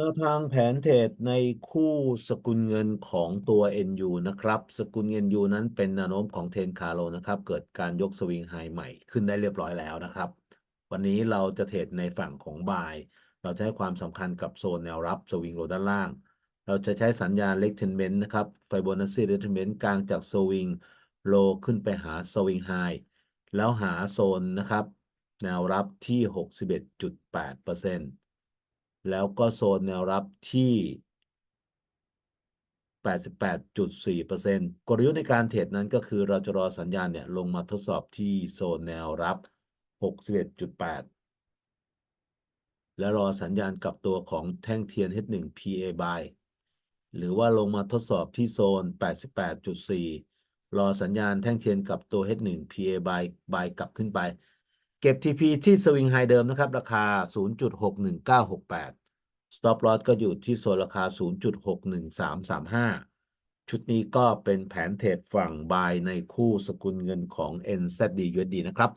แนวทางแผนเทรดในคู่สกุลเงินของตัว NU นะครับ สกุล NU นั้นเป็นแนวโน้มของเทนคาร์โลนะครับ เกิดการยกสวิงไฮใหม่ขึ้นได้เรียบร้อยแล้วนะครับ วันนี้เราจะเทรดในฝั่งของบายเราจะให้ความสำคัญกับโซนแนวรับสวิงโลด้านล่าง เราจะใช้สัญญาณเล็กเทนเมนต์นะครับไฟโบนัสซีเล็กเทนเมนต์กลางจากสวิงโลขึ้นไปหาสวิงไฮแล้วหาโซนนะครับ แนวรับที่ 61.8% แล้วก็โซนแนวรับที่ 88.4%กลยุทธ์ในการเทรดนั้นก็คือเราจะรอสัญญาณเนี่ยลงมาทดสอบที่โซนแนวรับ 61.8 และรอสัญญาณกลับตัวของแท่งเทียน H1 PA buy หรือว่าลงมาทดสอบที่โซน 88.4 รอสัญญาณแท่งเทียนกลับตัว H1 PA buy buy กลับขึ้นไป เก็บ TP ที่สวิงไฮเดิมนะครับ ราคา 0.61968 Stop Loss ก็อยู่ที่โซนราคา 0.61335 ชุดนี้ก็เป็นแผนเทรดฝั่งบายในคู่สกุลเงินของ NZD USD นะครับ